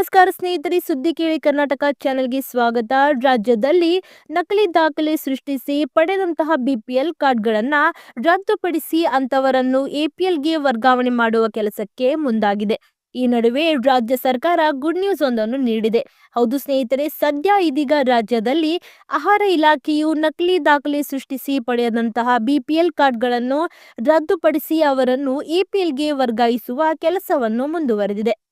ನಮಸ್ಕಾರ ಸ್ನೇಹಿತರೆ, ಸುದ್ದಿ ಕೇಳಿ ಕರ್ನಾಟಕ ಚಾನೆಲ್ಗೆ ಸ್ವಾಗತ. ರಾಜ್ಯದಲ್ಲಿ ನಕಲಿ ದಾಖಲೆ ಸೃಷ್ಟಿಸಿ ಪಡೆದಂತಹ ಬಿಪಿಎಲ್ ಕಾರ್ಡ್ಗಳನ್ನ ರದ್ದುಪಡಿಸಿ ಅಂತವರನ್ನು ಎಪಿಎಲ್ಗೆ ವರ್ಗಾವಣೆ ಮಾಡುವ ಕೆಲಸಕ್ಕೆ ಮುಂದಾಗಿದೆ. ಈ ನಡುವೆ ರಾಜ್ಯ ಸರ್ಕಾರ ಗುಡ್ ನ್ಯೂಸ್ ಒಂದನ್ನು ನೀಡಿದೆ. ಹೌದು ಸ್ನೇಹಿತರೆ, ಸದ್ಯ ಇದೀಗ ರಾಜ್ಯದಲ್ಲಿ ಆಹಾರ ಇಲಾಖೆಯು ನಕಲಿ ದಾಖಲೆ ಸೃಷ್ಟಿಸಿ ಪಡೆಯದಂತಹ ಬಿಪಿಎಲ್ ಕಾರ್ಡ್ಗಳನ್ನು ರದ್ದುಪಡಿಸಿ ಅವರನ್ನು ಎಪಿಎಲ್ಗೆ ವರ್ಗಾಯಿಸುವ ಕೆಲಸವನ್ನು ಮುಂದುವರೆದಿದೆ.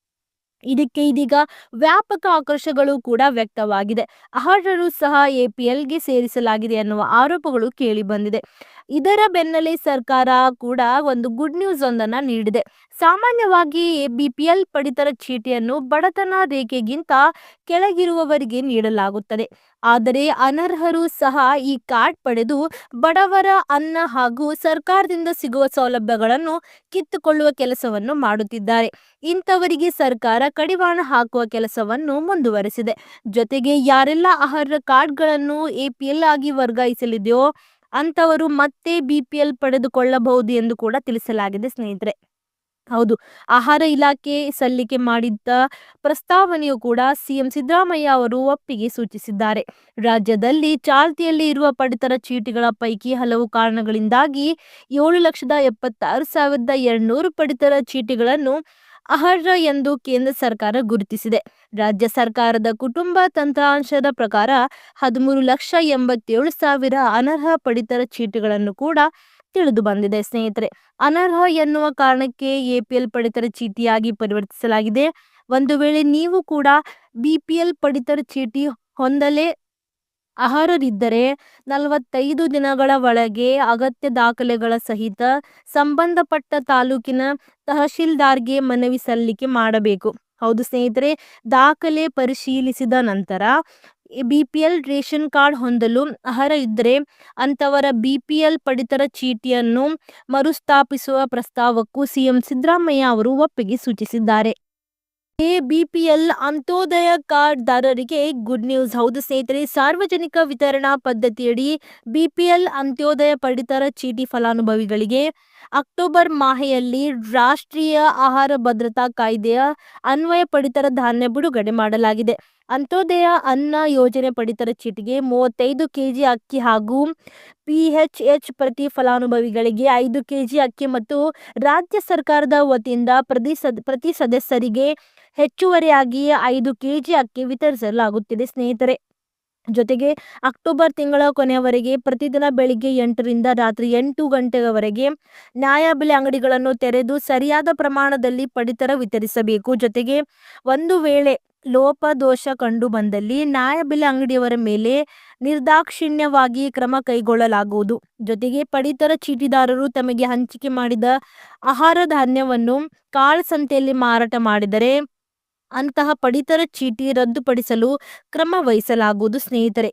ಇದಕ್ಕೆ ಇದೀಗ ವ್ಯಾಪಕ ಆಕ್ರೋಶಗಳು ಕೂಡ ವ್ಯಕ್ತವಾಗಿದೆ. ಅರ್ಹರು ಸಹ ಎಪಿಎಲ್ಗೆ ಸೇರಿಸಲಾಗಿದೆ ಅನ್ನುವ ಆರೋಪಗಳು ಕೇಳಿ ಬಂದಿದೆ. ಇದರ ಬೆನ್ನಲ್ಲೇ ಸರ್ಕಾರ ಕೂಡ ಒಂದು ಗುಡ್ ನ್ಯೂಸ್ ಒಂದನ್ನ ನೀಡಿದೆ. ಸಾಮಾನ್ಯವಾಗಿ ಬಿಪಿಎಲ್ ಪಡಿತರ ಚೀಟಿಯನ್ನು ಬಡತನ ರೇಖೆಗಿಂತ ಕೆಳಗಿರುವವರಿಗೆ ನೀಡಲಾಗುತ್ತದೆ. ಆದರೆ ಅನರ್ಹರು ಸಹ ಈ ಕಾರ್ಡ್ ಪಡೆದು ಬಡವರ ಅನ್ನ ಹಾಗೂ ಸರ್ಕಾರದಿಂದ ಸಿಗುವ ಸೌಲಭ್ಯಗಳನ್ನು ಕಿತ್ತುಕೊಳ್ಳುವ ಕೆಲಸವನ್ನು ಮಾಡುತ್ತಿದ್ದಾರೆ. ಇಂಥವರಿಗೆ ಸರ್ಕಾರ ಕಡಿವಾಣ ಹಾಕುವ ಕೆಲಸವನ್ನು ಮುಂದುವರೆಸಿದೆ. ಜೊತೆಗೆ ಯಾರೆಲ್ಲ ಅರ್ಹ ಕಾರ್ಡ್ಗಳನ್ನು ಎಪಿಎಲ್ ಆಗಿ ವರ್ಗಾಯಿಸಲಿದೆಯೋ ಅಂಥವರು ಮತ್ತೆ ಬಿಪಿಎಲ್ ಪಡೆದುಕೊಳ್ಳಬಹುದು ಎಂದು ಕೂಡ ತಿಳಿಸಲಾಗಿದೆ ಸ್ನೇಹಿತರೆ. ಹೌದು. ಆಹಾರ ಇಲಾಖೆ ಸಲ್ಲಿಕೆ ಮಾಡಿದ್ದ ಪ್ರಸ್ತಾವನೆಯು ಕೂಡ ಸಿಎಂ ಸಿದ್ದರಾಮಯ್ಯ ಅವರು ಒಪ್ಪಿಗೆ ಸೂಚಿಸಿದ್ದಾರೆ. ರಾಜ್ಯದಲ್ಲಿ ಚಾಲ್ತಿಯಲ್ಲಿ ಇರುವ ಪಡಿತರ ಚೀಟಿಗಳ ಪೈಕಿ ಹಲವು ಕಾರಣಗಳಿಂದಾಗಿ ಏಳು ಲಕ್ಷದ ಎಪ್ಪತ್ತಾರು ಸಾವಿರದ ಎರಡ್ನೂರು ಪಡಿತರ ಚೀಟಿಗಳನ್ನು ಅರ್ಹ ಎಂದು ಕೇಂದ್ರ ಸರ್ಕಾರ ಗುರುತಿಸಿದೆ. ರಾಜ್ಯ ಸರ್ಕಾರದ ಕುಟುಂಬ ತಂತ್ರಾಂಶದ ಪ್ರಕಾರ ಹದಿಮೂರು ಲಕ್ಷ ಎಂಬತ್ತೇಳು ಸಾವಿರ ಅನರ್ಹ ಪಡಿತರ ಚೀಟಿಗಳನ್ನು ಕೂಡ ತಿಳಿದು ಬಂದಿದೆ, ಸ್ನೇಹಿತರೆ. ಅನರ್ಹ ಎನ್ನುವ ಕಾರಣಕ್ಕೆ ಎಪಿಎಲ್ ಪಡಿತರ ಚೀಟಿಯಾಗಿ ಪರಿವರ್ತಿಸಲಾಗಿದೆ. ಒಂದು ವೇಳೆ ನೀವು ಕೂಡ ಬಿಪಿಎಲ್ ಪಡಿತರ ಚೀಟಿ ಹೊಂದಲೇ ಅರ್ಹರಿದ್ದರೆ, ನಲವತ್ತೈದು ದಿನಗಳ ಒಳಗೆ ಅಗತ್ಯ ದಾಖಲೆಗಳ ಸಹಿತ ಸಂಬಂಧಪಟ್ಟ ತಾಲೂಕಿನ ತಹಶೀಲ್ದಾರ್ಗೆ ಮನವಿ ಸಲ್ಲಿಕೆ ಮಾಡಬೇಕು. ಹೌದು ಸ್ನೇಹಿತರೆ, ದಾಖಲೆ ಪರಿಶೀಲಿಸಿದ ನಂತರ B P L ration card ಹೊಂದಲು ಅರ್ಹ ಇದ್ದರೆ ಅಂತವರ ಬಿ ಪಿ ಎಲ್ ಪಡಿತರ ಚೀಟಿಯನ್ನು ಮರುಸ್ಥಾಪಿಸುವ ಪ್ರಸ್ತಾವಕ್ಕೂ ಸಿಎಂ ಸಿದ್ದರಾಮಯ್ಯ ಅವರು ಒಪ್ಪಿಗೆ ಸೂಚಿಸಿದ್ದಾರೆ. ಎ ಬಿಪಿಎಲ್ ಅಂತ್ಯೋದಯ ಕಾರ್ಡ್ ದಾರರಿಗೆ ಗುಡ್ ನ್ಯೂಸ್. ಹೌದು ಸ್ನೇಹಿತರೆ, ಸಾರ್ವಜನಿಕ ವಿತರಣಾ ಪದ್ಧತಿಯಡಿ ಬಿಪಿಎಲ್ ಅಂತ್ಯೋದಯ ಪಡಿತರ ಚೀಟಿ ಫಲಾನುಭವಿಗಳಿಗೆ ಅಕ್ಟೋಬರ್ ಮಾಹೆಯಲ್ಲಿ ರಾಷ್ಟ್ರೀಯ ಆಹಾರ ಭದ್ರತಾ ಕಾಯ್ದೆಯ ಅನ್ವಯ ಪಡಿತರ ಧಾನ್ಯ ಬಿಡುಗಡೆ ಮಾಡಲಾಗಿದೆ. ಅಂತ್ಯೋದಯ ಅನ್ನ ಯೋಜನೆ ಪಡಿತರ ಚೀಟಿಗೆ ಮೂವತ್ತೈದು ಕೆಜಿ ಅಕ್ಕಿ ಹಾಗೂ ಪಿ ಎಚ್ ಎಚ್ ಪ್ರತಿ ಫಲಾನುಭವಿಗಳಿಗೆ ಐದು ಕೆಜಿ ಅಕ್ಕಿ ಮತ್ತು ರಾಜ್ಯ ಸರ್ಕಾರದ ವತಿಯಿಂದ ಪ್ರತಿ ಸದ್, ಪ್ರತಿ ಸದಸ್ಯರಿಗೆ ಹೆಚ್ಚುವರಿಯಾಗಿ ಐದು ಕೆಜಿ ಅಕ್ಕಿ ವಿತರಿಸಲಾಗುತ್ತಿದೆ ಸ್ನೇಹಿತರೆ. ಜೊತೆಗೆ ಅಕ್ಟೋಬರ್ ತಿಂಗಳ ಕೊನೆಯವರೆಗೆ ಪ್ರತಿದಿನ ಬೆಳಿಗ್ಗೆ ಎಂಟರಿಂದ ರಾತ್ರಿ ಎಂಟು ಗಂಟೆಯವರೆಗೆ ನ್ಯಾಯಬೆಲೆ ಅಂಗಡಿಗಳನ್ನು ತೆರೆದು ಸರಿಯಾದ ಪ್ರಮಾಣದಲ್ಲಿ ಪಡಿತರ ವಿತರಿಸಬೇಕು. ಜೊತೆಗೆ ಒಂದು ವೇಳೆ ಲೋಪದೋಷ ಕಂಡು ಬಂದಲ್ಲಿ ನ್ಯಾಯಬೆಲೆ ಅಂಗಡಿಯವರ ಮೇಲೆ ನಿರ್ದಾಕ್ಷಿಣ್ಯವಾಗಿ ಕ್ರಮ ಕೈಗೊಳ್ಳಲಾಗುವುದು. ಜೊತೆಗೆ ಪಡಿತರ ಚೀಟಿದಾರರು ತಮಗೆ ಹಂಚಿಕೆ ಮಾಡಿದ ಆಹಾರ ಧಾನ್ಯವನ್ನು ಕಾಳಸಂತೆಯಲ್ಲಿ ಮಾರಾಟ ಮಾಡಿದರೆ ಅಂತಹ ಪಡಿತರ ಚೀಟಿ ರದ್ದುಪಡಿಸಲು ಕ್ರಮ ವಹಿಸಲಾಗುವುದು. ಸ್ನೇಹಿತರೆ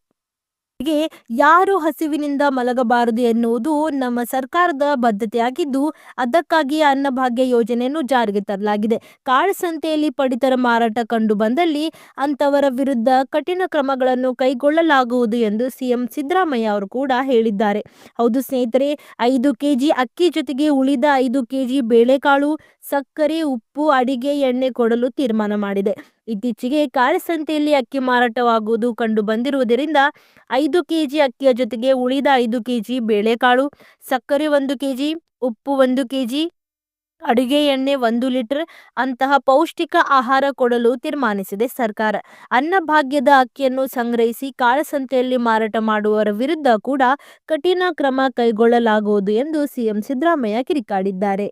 ಹೀಗೆ ಯಾರು ಹಸಿವಿನಿಂದ ಮಲಗಬಾರದು ಎನ್ನುವುದು ನಮ್ಮ ಸರ್ಕಾರದ ಬದ್ಧತೆಯಾಗಿದ್ದು ಅದಕ್ಕಾಗಿ ಅನ್ನಭಾಗ್ಯ ಯೋಜನೆಯನ್ನು ಜಾರಿಗೆ ತರಲಾಗಿದೆ. ಕಾಳಸಂತೆಯಲ್ಲಿ ಪಡಿತರ ಮಾರಾಟ ಕಂಡು ಬಂದಲ್ಲಿ ಅಂತವರ ವಿರುದ್ಧ ಕಠಿಣ ಕ್ರಮಗಳನ್ನು ಕೈಗೊಳ್ಳಲಾಗುವುದು ಎಂದು ಸಿಎಂ ಸಿದ್ದರಾಮಯ್ಯ ಅವರು ಕೂಡ ಹೇಳಿದ್ದಾರೆ. ಹೌದು ಸ್ನೇಹಿತರೆ, ಐದು ಕೆಜಿ ಅಕ್ಕಿ ಜೊತೆಗೆ ಉಳಿದ ಐದು ಕೆಜಿ ಬೇಳೆಕಾಳು, ಸಕ್ಕರೆ, ಉಪ್ಪು, ಅಡಿಗೆ, ಎಣ್ಣೆ ಕೊಡಲು ತೀರ್ಮಾನ ಮಾಡಿದೆ. ಇತ್ತೀಚೆಗೆ ಕಾಳಸಂತೆಯಲ್ಲಿ ಅಕ್ಕಿ ಮಾರಾಟವಾಗುವುದು ಕಂಡು ಬಂದಿರುವುದರಿಂದ ಐದು ಕೆಜಿ ಅಕ್ಕಿಯ ಜೊತೆಗೆ ಉಳಿದ ಐದು ಕೆಜಿ ಬೇಳೆಕಾಳು, ಸಕ್ಕರೆ ಒಂದು ಕೆಜಿ, ಉಪ್ಪು ಒಂದು ಕೆಜಿ, ಅಡುಗೆ ಎಣ್ಣೆ ಒಂದು ಲೀಟರ್ ಅಂತಹ ಪೌಷ್ಟಿಕ ಆಹಾರ ಕೊಡಲು ತೀರ್ಮಾನಿಸಿದೆ ಸರ್ಕಾರ. ಅನ್ನಭಾಗ್ಯದ ಅಕ್ಕಿಯನ್ನು ಸಂಗ್ರಹಿಸಿ ಕಾಳಸಂತೆಯಲ್ಲಿ ಮಾರಾಟ ಮಾಡುವವರ ವಿರುದ್ಧ ಕೂಡ ಕಠಿಣ ಕ್ರಮ ಕೈಗೊಳ್ಳಲಾಗುವುದು ಎಂದು ಸಿಎಂ ಸಿದ್ದರಾಮಯ್ಯ ಕಿರಿಕಾಡಿದ್ದಾರೆ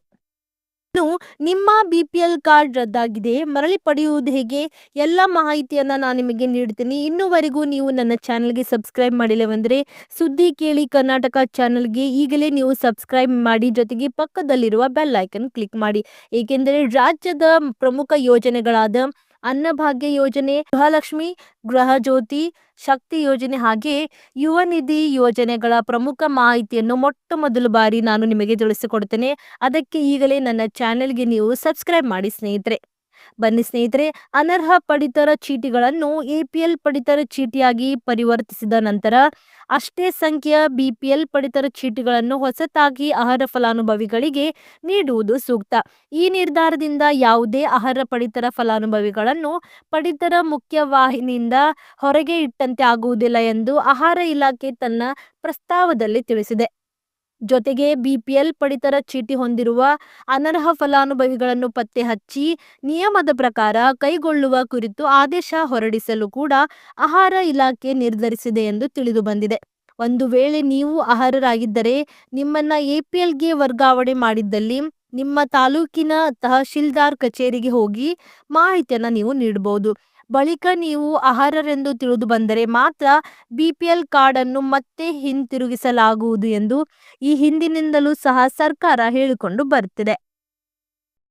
ಇನ್ನು ನಿಮ್ಮ ಬಿ ಪಿ ಎಲ್ ಕಾರ್ಡ್ ರದ್ದಾಗಿದೆ. ಮರಳಿ ಪಡೆಯುವುದು ಹೇಗೆ? ಎಲ್ಲ ಮಾಹಿತಿಯನ್ನ ನಾನು ನಿಮಗೆ ನೀಡ್ತೀನಿ. ಇನ್ನುವರೆಗೂ ನೀವು ನನ್ನ ಚಾನಲ್ಗೆ ಸಬ್ಸ್ಕ್ರೈಬ್ ಮಾಡಿಲ್ಲವೆಂದರೆ ಸುದ್ದಿ ಕೇಳಿ ಕರ್ನಾಟಕ ಚಾನಲ್ಗೆ ಈಗಲೇ ನೀವು ಸಬ್ಸ್ಕ್ರೈಬ್ ಮಾಡಿ ಜೊತೆಗೆ ಪಕ್ಕದಲ್ಲಿರುವ ಬೆಲ್ ಐಕನ್ ಕ್ಲಿಕ್ ಮಾಡಿ. ಏಕೆಂದರೆ ರಾಜ್ಯದ ಪ್ರಮುಖ ಯೋಜನೆಗಳಾದ ಅನ್ನಭಾಗ್ಯ ಯೋಜನೆ, ಗೃಹಲಕ್ಷ್ಮಿ, ಗೃಹ ಜ್ಯೋತಿ ಶಕ್ತಿ ಯೋಜನೆ ಹಾಗೆ ಯುವ ನಿಧಿ ಯೋಜನೆಗಳ ಪ್ರಮುಖ ಮಾಹಿತಿಯನ್ನು ಮೊಟ್ಟ ಮೊದಲು ಬಾರಿ ನಾನು ನಿಮಗೆ ತಿಳಿಸಿಕೊಡ್ತೇನೆ. ಅದಕ್ಕೆ ಈಗಲೇ ನನ್ನ ಚಾನೆಲ್ಗೆ ನೀವು ಸಬ್ಸ್ಕ್ರೈಬ್ ಮಾಡಿ ಸ್ನೇಹಿತರೆ. ಬನ್ನಿ ಸ್ನೇಹಿತರೆ, ಅನರ್ಹ ಪಡಿತರ ಚೀಟಿಗಳನ್ನು ಎಪಿಎಲ್ ಪಡಿತರ ಚೀಟಿಯಾಗಿ ಪರಿವರ್ತಿಸಿದ ನಂತರ ಅಷ್ಟೇ ಸಂಖ್ಯೆಯ ಬಿಪಿಎಲ್ ಪಡಿತರ ಚೀಟಿಗಳನ್ನು ಹೊಸತಾಗಿ ಆಹಾರ ಫಲಾನುಭವಿಗಳಿಗೆ ನೀಡುವುದು ಸೂಕ್ತ. ಈ ನಿರ್ಧಾರದಿಂದ ಯಾವುದೇ ಆಹಾರ ಪಡಿತರ ಫಲಾನುಭವಿಗಳನ್ನು ಪಡಿತರ ಮುಖ್ಯವಾಹಿನಿಯಿಂದ ಹೊರಗೆ ಇಟ್ಟಂತೆ ಆಗುವುದಿಲ್ಲ ಎಂದು ಆಹಾರ ಇಲಾಖೆ ತನ್ನ ಪ್ರಸ್ತಾವದಲ್ಲಿ ತಿಳಿಸಿದೆ. ಜೊತೆಗೆ ಬಿಪಿಎಲ್ ಪಡಿತರ ಚೀಟಿ ಹೊಂದಿರುವ ಅನರ್ಹ ಫಲಾನುಭವಿಗಳನ್ನು ಪತ್ತೆ ಹಚ್ಚಿ ನಿಯಮದ ಪ್ರಕಾರ ಕೈಗೊಳ್ಳುವ ಕುರಿತು ಆದೇಶ ಹೊರಡಿಸಲು ಕೂಡ ಆಹಾರ ಇಲಾಖೆ ನಿರ್ಧರಿಸಿದೆ ಎಂದು ತಿಳಿದು ಬಂದಿದೆ. ಒಂದು ವೇಳೆ ನೀವು ಅರ್ಹರಾಗಿದ್ದರೆ ನಿಮ್ಮನ್ನ ಎಪಿಎಲ್ಗೆ ವರ್ಗಾವಣೆ ಮಾಡಿದ್ದಲ್ಲಿ ನಿಮ್ಮ ತಾಲೂಕಿನ ತಹಶೀಲ್ದಾರ್ ಕಚೇರಿಗೆ ಹೋಗಿ ಮಾಹಿತಿಯನ್ನು ನೀವು ನೀಡಬಹುದು ಬಳಿಕ ನೀವು ಅರ್ಹರೆಂದು ತಿಳಿದು ಬಂದರೆ ಮಾತ್ರ ಬಿಪಿಎಲ್ ಎಲ್ ಕಾರ್ಡನ್ನು ಮತ್ತೆ ಹಿಂತಿರುಗಿಸಲಾಗುವುದು ಎಂದು ಈ ಹಿಂದಿನಿಂದಲೂ ಸಹ ಸರ್ಕಾರ ಹೇಳಿಕೊಂಡು ಬರ್ತಿದೆ